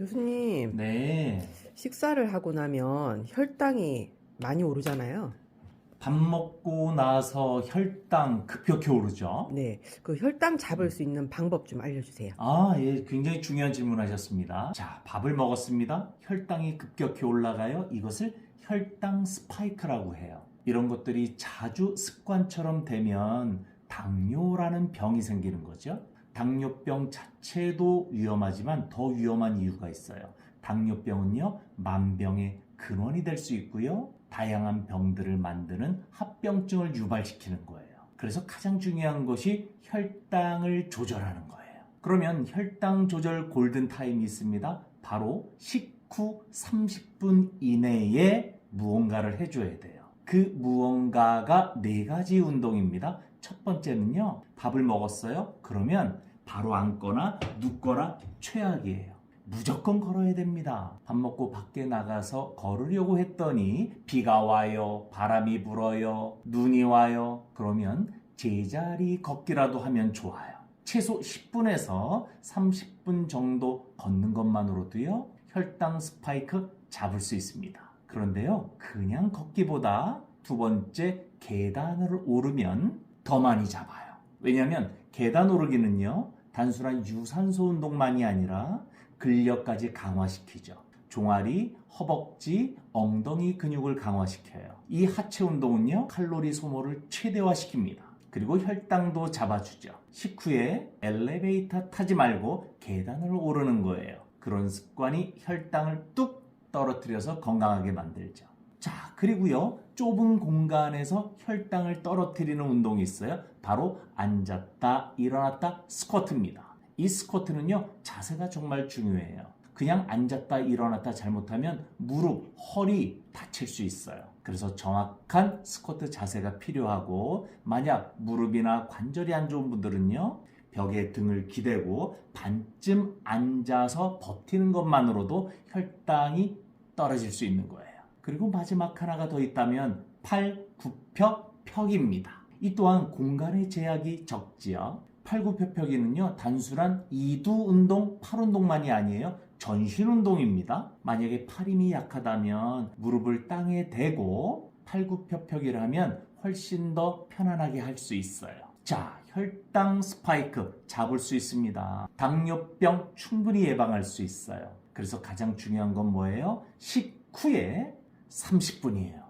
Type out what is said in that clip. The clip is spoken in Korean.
교수님, 네. 식사를 하고 나면 혈당이 많이 오르잖아요. 밥 먹고 나서 혈당 급격히 오르죠. 네, 그 혈당 잡을 수 있는 방법 좀 알려주세요. 아, 예, 굉장히 중요한 질문하셨습니다. 자, 밥을 먹었습니다. 혈당이 급격히 올라가요. 이것을 혈당 스파이크라고 해요. 이런 것들이 자주 습관처럼 되면 당뇨라는 병이 생기는 거죠. 당뇨병 자체도 위험하지만 더 위험한 이유가 있어요. 당뇨병은요, 만병의 근원이 될 수 있고요. 다양한 병들을 만드는 합병증을 유발시키는 거예요. 그래서 가장 중요한 것이 혈당을 조절하는 거예요. 그러면 혈당 조절 골든 타임이 있습니다. 바로 식후 30분 이내에 무언가를 해줘야 돼요. 그 무언가가 네 가지 운동입니다. 첫 번째는요, 밥을 먹었어요? 그러면 바로 앉거나 눕거나 최악이에요. 무조건 걸어야 됩니다. 밥 먹고 밖에 나가서 걸으려고 했더니 비가 와요, 바람이 불어요, 눈이 와요. 그러면 제자리 걷기라도 하면 좋아요. 최소 10분에서 30분 정도 걷는 것만으로도요, 혈당 스파이크 잡을 수 있습니다. 그런데요, 그냥 걷기보다 두 번째 계단을 오르면 더 많이 잡아요. 왜냐하면 계단 오르기는요, 단순한 유산소 운동만이 아니라 근력까지 강화시키죠. 종아리, 허벅지, 엉덩이 근육을 강화시켜요. 이 하체 운동은요, 칼로리 소모를 최대화시킵니다. 그리고 혈당도 잡아주죠. 식후에 엘리베이터 타지 말고 계단을 오르는 거예요. 그런 습관이 혈당을 뚝 떨어뜨려서 건강하게 만들죠. 자, 그리고요, 좁은 공간에서 혈당을 떨어뜨리는 운동이 있어요. 바로 앉았다, 일어났다, 스쿼트입니다. 이 스쿼트는요, 자세가 정말 중요해요. 그냥 앉았다, 일어났다 잘못하면 무릎, 허리 다칠 수 있어요. 그래서 정확한 스쿼트 자세가 필요하고, 만약 무릎이나 관절이 안 좋은 분들은요, 벽에 등을 기대고 반쯤 앉아서 버티는 것만으로도 혈당이 떨어질 수 있는 거예요. 그리고 마지막 하나가 더 있다면 팔, 구펴, 펴기입니다. 이 또한 공간의 제약이 적지요. 팔굽혀펴기는요 단순한 이두 운동, 팔 운동만이 아니에요. 전신 운동입니다. 만약에 팔 힘이 약하다면 무릎을 땅에 대고 팔굽혀펴기를 하면 훨씬 더 편안하게 할 수 있어요. 자, 혈당 스파이크 잡을 수 있습니다. 당뇨병 충분히 예방할 수 있어요. 그래서 가장 중요한 건 뭐예요? 식후에 30분이에요.